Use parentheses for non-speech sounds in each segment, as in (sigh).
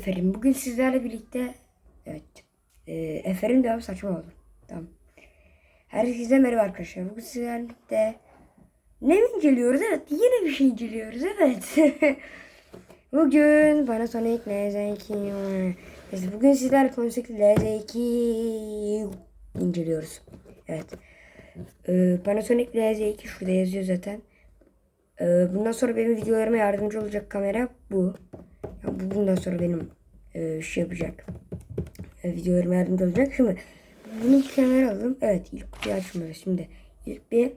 Eferim. Bugün sizlerle birlikte evet e, Eferim de saçma oldu. Tamam. Herkese merhaba arkadaşlar. Bugün sizlerle ne inceliyoruz? Evet yine bir şey inceliyoruz. Evet. (laughs) Bugün Panasonic LZ2 Biz bugün sizlerle Panasonic LZ2 inceliyoruz. Evet. Ee, Panasonic LZ2 şurada yazıyor zaten. Ee, bundan sonra benim videolarıma yardımcı olacak kamera bu. Bu bundan sonra benim e, şey yapacak. E, videolarıma yardımcı olacak. Şimdi bunu bir kenara alalım. Evet ilk kutuyu açmıyoruz. Şimdi ilk bir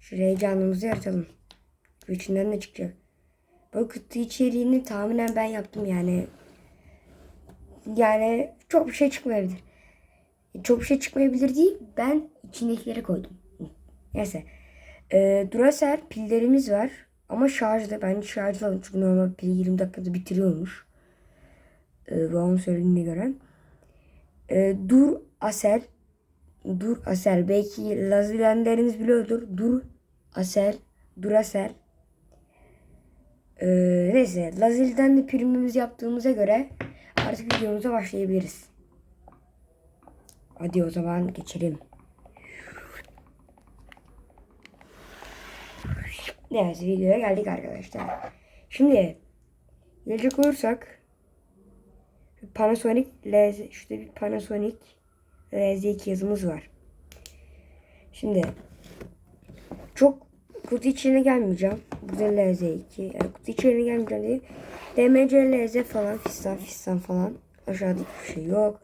şu heyecanımızı yaratalım. İçinden ne çıkacak? Bu kutu içeriğini tahminen ben yaptım yani. Yani çok bir şey çıkmayabilir. Çok bir şey çıkmayabilir değil. Ben içindekileri koydum. Neyse. Ee, Duracell pillerimiz var. Ama şarjda. Ben şarjda. Çünkü normal pili 20 dakikada bitiriyormuş. Ee, babamın söylediğine göre. Ee, Dur Asel. Dur Asel. Belki Lazilenleriniz biliyordur. Dur Asel. Duracell. Ee, neyse. Lazil'den de primimizi yaptığımıza göre artık videomuza başlayabiliriz. Hadi o zaman geçelim. Evet videoya geldik arkadaşlar. Şimdi gelecek olursak Panasonic LZ şurada bir Panasonic LZ2 yazımız var. Şimdi çok kutu içine gelmeyeceğim. Burada LZ2. Yani kutu içine gelmeyeceğim değil. DMC LZ falan fistan fistan falan. Aşağıda hiçbir şey yok.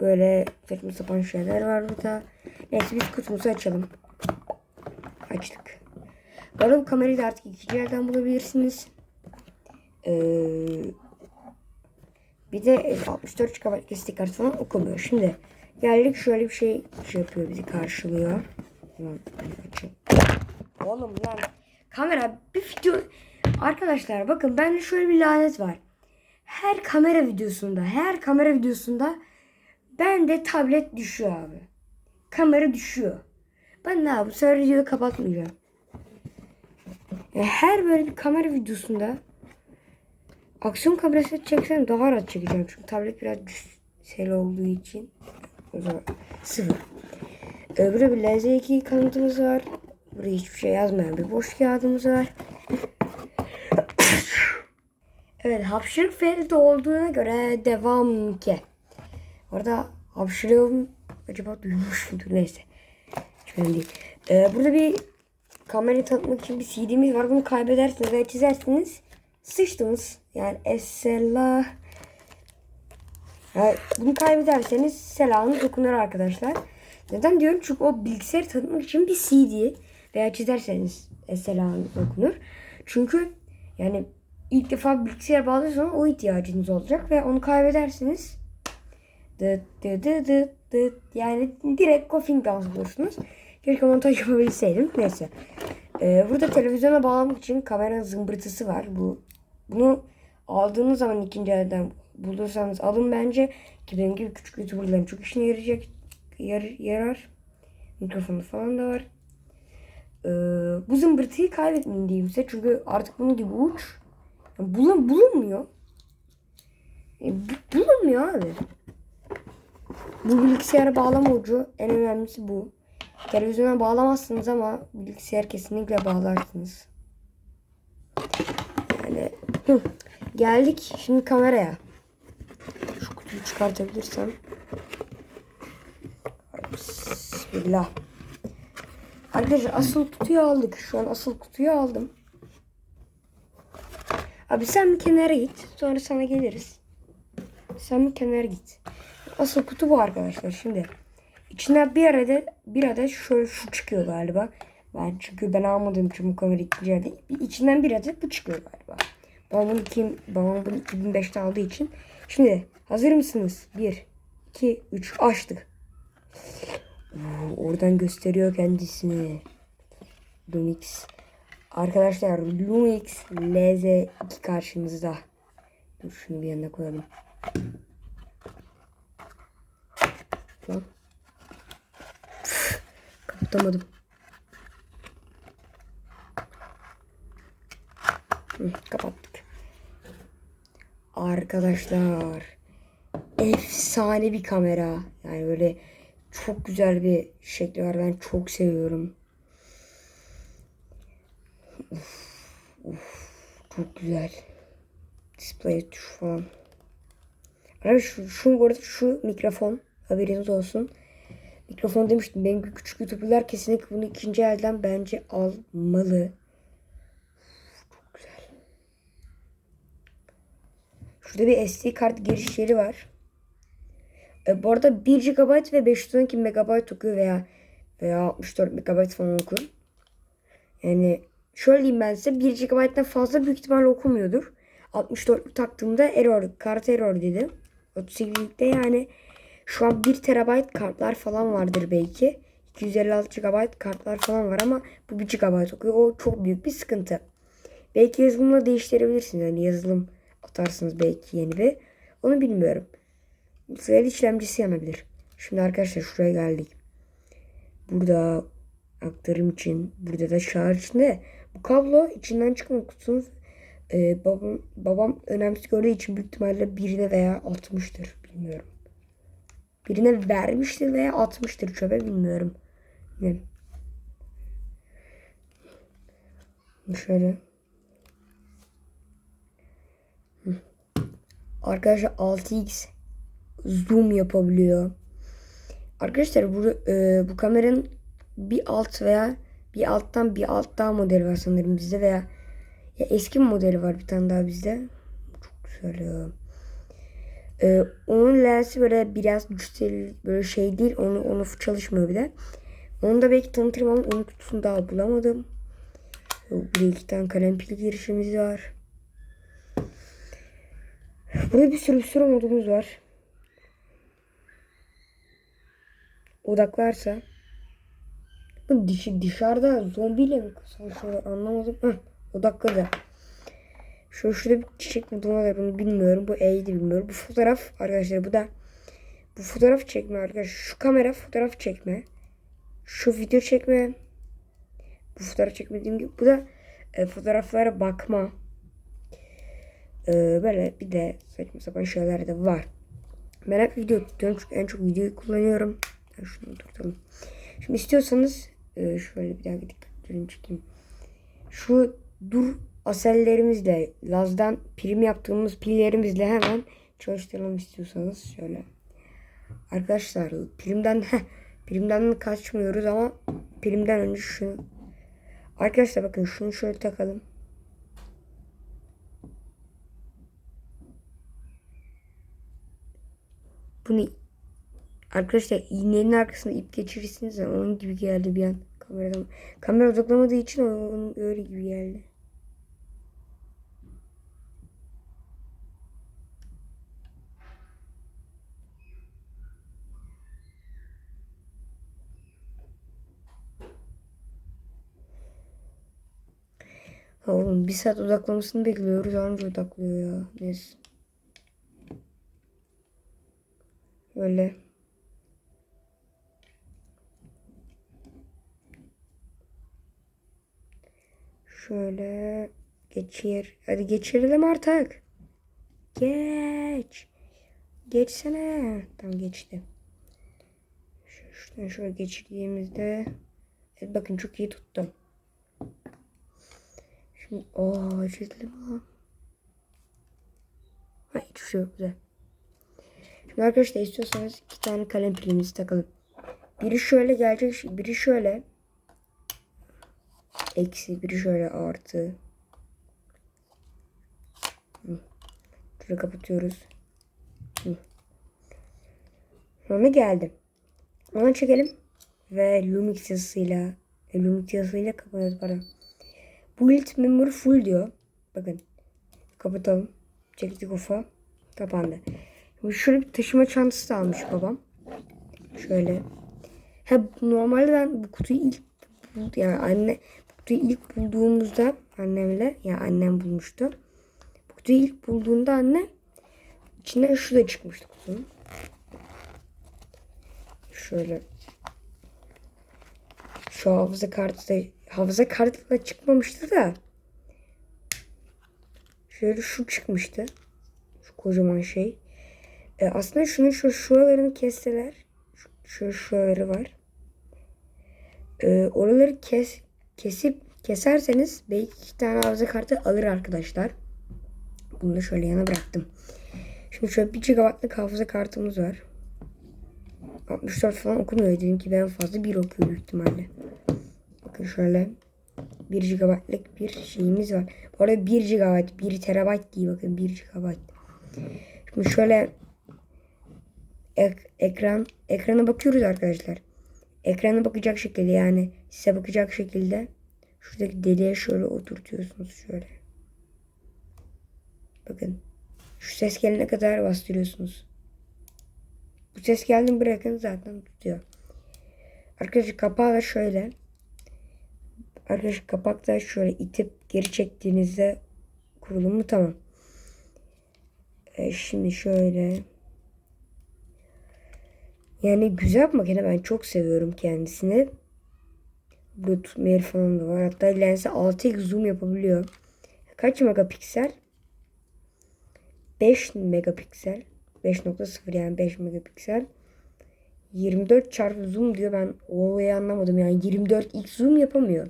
Böyle saçma sapan şeyler var burada. Neyse biz kutumuzu açalım. Açtık. Bu arada bu kamerayı da artık ikinci yerden bulabilirsiniz. Ee, bir de 64 GB SD kart falan okumuyor. Şimdi geldik şöyle bir şey, şey yapıyor bizi karşılıyor. Oğlum lan kamera bir video arkadaşlar bakın bende şöyle bir lanet var. Her kamera videosunda, her kamera videosunda bende tablet düşüyor abi. Kamera düşüyor. Ben ne yapayım? Sonra videoyu kapatmayacağım. Her böyle bir kamera videosunda aksiyon kamerası çeksem daha rahat çekeceğim. Çünkü tablet biraz sel olduğu için. O zaman sıfır. Ee, bir LZ2 kanıtımız var. Burada hiçbir şey yazmayan bir boş kağıdımız var. (coughs) evet hapşırık Feride olduğuna göre devam ki. Orada hapşırığım acaba duymuş mudur neyse. Hiç değil. Ee, burada bir kamerayı tanıtmak için bir CD'miz var. Bunu kaybedersiniz veya çizersiniz. Sıçtınız. Yani esselah. Yani bunu kaybederseniz selamınız dokunur arkadaşlar. Neden diyorum? Çünkü o bilgisayarı tanıtmak için bir CD veya çizerseniz selamınız dokunur. Çünkü yani ilk defa bilgisayar bağlıyorsanız o ihtiyacınız olacak ve onu kaybedersiniz. Dıt dıt dıt dıt. Yani direkt coughing dans bulursunuz. Keşke montaj yapabilseydim. Neyse. Ee, burada televizyona bağlamak için kamera zımbırtısı var. Bu Bunu aldığınız zaman ikinci elden bulursanız alın bence. Ki benim gibi küçük youtuberların çok işine yarayacak. Yar, yarar. Mikrofonu falan da var. Ee, bu zımbırtıyı kaybetmeyin diyeyim size. Çünkü artık bunun gibi uç. Yani bulun, bulunmuyor. E, bu- bulunmuyor abi. Bu bilgisayara bağlama ucu en önemlisi bu. Televizyona bağlamazsınız ama bilgisayar kesinlikle bağlarsınız. Yani geldik şimdi kameraya. Şu kutuyu çıkartabilirsem. Bismillah. Arkadaşlar asıl kutuyu aldık. Şu an asıl kutuyu aldım. Abi sen bir kenara git. Sonra sana geliriz. Sen bir kenara git. Asıl kutu bu arkadaşlar. Şimdi içinden bir adet bir adet şöyle şu çıkıyor galiba. Ben çünkü ben almadığım için bu kamera ikinci elde. İçinden bir adet bu çıkıyor galiba. Babam bunu, kim, babam bunu 2005'te aldığı için. Şimdi hazır mısınız? 1, 2, 3 açtık. Oradan gösteriyor kendisini. Lumix. Arkadaşlar Lumix LZ2 karşımızda. Dur şunu bir yanına koyalım. Lan. Hı, kapattık. Ar Arkadaşlar efsane bir kamera. Yani böyle çok güzel bir şekli var. Ben çok seviyorum. Uf, uf, çok güzel. Display tuş falan. Arkadaşlar şu, şu şu mikrofon haberiniz olsun. Mikrofon demiştim. Benim küçük youtuberlar kesinlikle bunu ikinci elden bence almalı. Çok güzel. Şurada bir SD kart giriş yeri var. E, bu arada 1 GB ve 512 MB okuyor veya veya 64 MB falan okur. Yani şöyle diyeyim ben size 1 GB'den fazla büyük ihtimalle okumuyordur. 64 taktığımda error, kart error dedi. 38'likte yani şu an 1 TB kartlar falan vardır belki. 256 GB kartlar falan var ama bu 1 GB okuyor. O çok büyük bir sıkıntı. Belki yazılımla değiştirebilirsiniz. Yani yazılım atarsınız belki yeni bir. Onu bilmiyorum. Sıralı işlemcisi yanabilir. Şimdi arkadaşlar şuraya geldik. Burada aktarım için, burada da şarj içinde. Bu kablo içinden çıkan kutunun e, babam, babam önemsiz gördüğü için büyük ihtimalle birine veya atmıştır. Bilmiyorum. Birine vermiştir veya atmıştır çöpe bilmiyorum. Şöyle. Arkadaşlar 6x zoom yapabiliyor. Arkadaşlar bu, e, bu kameranın bir alt veya bir alttan bir alt daha modeli var sanırım bizde veya ya eski bir modeli var bir tane daha bizde. Çok güzel ya. Ee, onun lensi böyle biraz güçsel böyle şey değil. Onu onu çalışmıyor bile. Onu da belki tanıtırım ama onun kutusunu daha bulamadım. Burada iki tane kalem pil girişimiz var. Burada bir sürü bir sürü modumuz var. Odaklarsa. Dişi dışarıda zombiyle mi savaşıyorlar anlamadım. Heh, odakladı. Şu şurada bir çiçek modu var bunu bilmiyorum. Bu E'ydi bilmiyorum. Bu fotoğraf arkadaşlar bu da bu fotoğraf çekme arkadaşlar. Şu kamera fotoğraf çekme. Şu video çekme. Bu fotoğraf çekmediğim gibi. Bu da e, fotoğraflara bakma. E, böyle bir de saçma sapan şeyler de var. Ben hep video tutuyorum çünkü en çok videoyu kullanıyorum. Ben şunu tutalım. Şimdi istiyorsanız e, şöyle bir daha dikkat çekeyim. Şu dur asellerimizle Laz'dan prim yaptığımız pillerimizle hemen çalıştıralım istiyorsanız şöyle. Arkadaşlar primden primden kaçmıyoruz ama primden önce şunu Arkadaşlar bakın şunu şöyle takalım. Bunu arkadaşlar iğnenin arkasında ip geçirirsiniz ya onun gibi geldi bir an kameradan. Kamera odaklamadığı için onun öyle gibi geldi. Oğlum bir saat odaklamasını bekliyoruz. Anca odaklıyor ya. Neyse. Böyle. Şöyle geçir. Hadi geçirelim artık. Geç. Geçsene. Tamam geçti. Şuradan şöyle geçirdiğimizde evet, bakın çok iyi tuttum. Şimdi ooo çizdim ha. Ha hiçbir şey yok güzel. Şimdi arkadaşlar istiyorsanız iki tane kalem pilimizi takalım. Biri şöyle gelecek, biri şöyle. Eksi, biri şöyle artı. Şöyle kapatıyoruz. Sonra geldi. Onu çekelim. Ve Lumix yazısıyla Lumix yazısıyla kapatıyoruz pardon. Build memory full diyor. Bakın. Kapatalım. Çektik ufa. Kapandı. Şimdi şöyle bir taşıma çantası da almış babam. Şöyle. Ha normalde ben bu kutuyu ilk yani anne bu kutuyu ilk bulduğumuzda annemle ya annem bulmuştu. Bu kutuyu ilk bulduğunda anne içinden şu da çıkmıştı kutunun. Şöyle şu hafıza kartı da hafıza kartıyla çıkmamıştı da şöyle şu çıkmıştı. Şu kocaman şey. E, aslında şunun şu şuralarını kesseler. Şu, şu şuraları var. E, oraları kes kesip keserseniz belki iki tane hafıza kartı alır arkadaşlar. Bunu da şöyle yana bıraktım. Şimdi şöyle 1 GB'lık hafıza kartımız var. 64 falan okumuyor. Dedim ki ben fazla bir okuyor büyük ihtimalle. Bakın şöyle 1 GB'lık bir şeyimiz var. Bu arada 1 GB, 1 TB değil bakın 1 GB. Şimdi şöyle ek- ekran ekrana bakıyoruz arkadaşlar. Ekrana bakacak şekilde yani size bakacak şekilde şuradaki deliğe şöyle oturtuyorsunuz şöyle. Bakın. Şu ses gelene kadar bastırıyorsunuz. Bu ses geldi bırakın zaten tutuyor. Arkadaşlar kapağı da şöyle. Arkadaşlar kapak da şöyle itip geri çektiğinizde kurulumu tamam. E, şimdi şöyle. Yani güzel bir makine. Ben çok seviyorum kendisini. Bluetooth mail falan da var. Hatta lensi 6x zoom yapabiliyor. Kaç megapiksel? 5 megapiksel. 5.0 yani 5 megapiksel. 24 çarpı zoom diyor. Ben olayı anlamadım. Yani 24x zoom yapamıyor.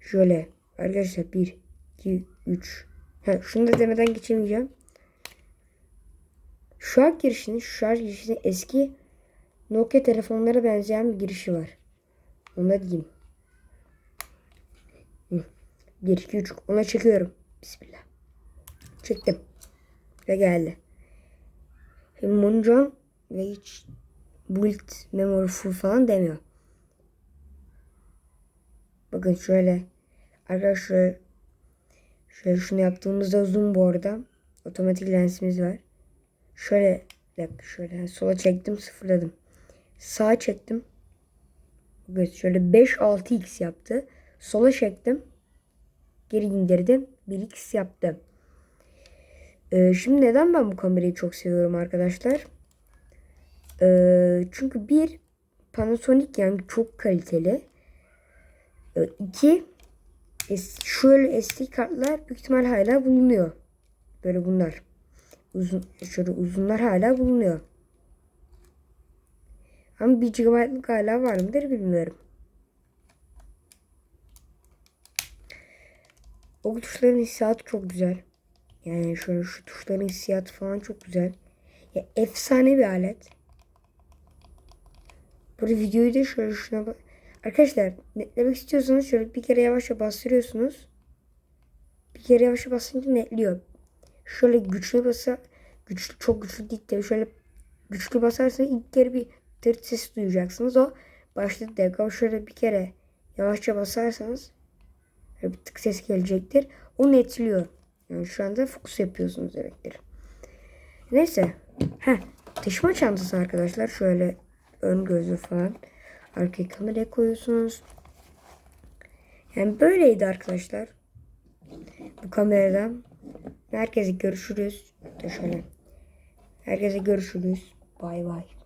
Şöyle arkadaşlar 1, 2, 3. Ha, şunu da demeden geçemeyeceğim. Şarj girişinin, şarj girişinin eski Nokia telefonlara benzeyen bir girişi var. Onu da diyeyim. 1, 2, 3. Ona çekiyorum. Bismillah. Çektim. Ve geldi. Munjon ve hiç build memory full falan demiyor. Bakın şöyle. Arkadaşlar şöyle şunu yaptığımızda zoom bu arada. Otomatik lensimiz var. Şöyle dakika şöyle sola çektim sıfırladım. Sağa çektim. Evet şöyle 5-6x yaptı. Sola çektim. Geri indirdim. 1x yaptı. Ee, şimdi neden ben bu kamerayı çok seviyorum arkadaşlar? Ee, çünkü bir Panasonic yani çok kaliteli. Ee, şöyle SD kartlar büyük ihtimal hala bulunuyor. Böyle bunlar. Uzun, şöyle uzunlar hala bulunuyor. Ama 1 GB'lık hala var mıdır bilmiyorum. O tuşların hissiyatı çok güzel. Yani şöyle şu tuşların hissiyatı falan çok güzel. Ya efsane bir alet. Burada videoyu da şöyle şuna bak. Arkadaşlar netlemek istiyorsanız şöyle bir kere yavaşça bastırıyorsunuz. Bir kere yavaşça basınca netliyor. Şöyle güçlü basa güçlü çok güçlü değil de şöyle güçlü basarsanız ilk kere bir tırt sesi duyacaksınız. O başladı ama şöyle bir kere yavaşça basarsanız bir tık ses gelecektir. O netliyor. Yani şu anda fokus yapıyorsunuz demektir. Neyse. Heh, taşıma çantası arkadaşlar. Şöyle ön gözü falan. Arkaya kameraya koyuyorsunuz. Yani böyleydi arkadaşlar. Bu kameradan. Herkese görüşürüz. Şöyle. Herkese görüşürüz. Bay bay.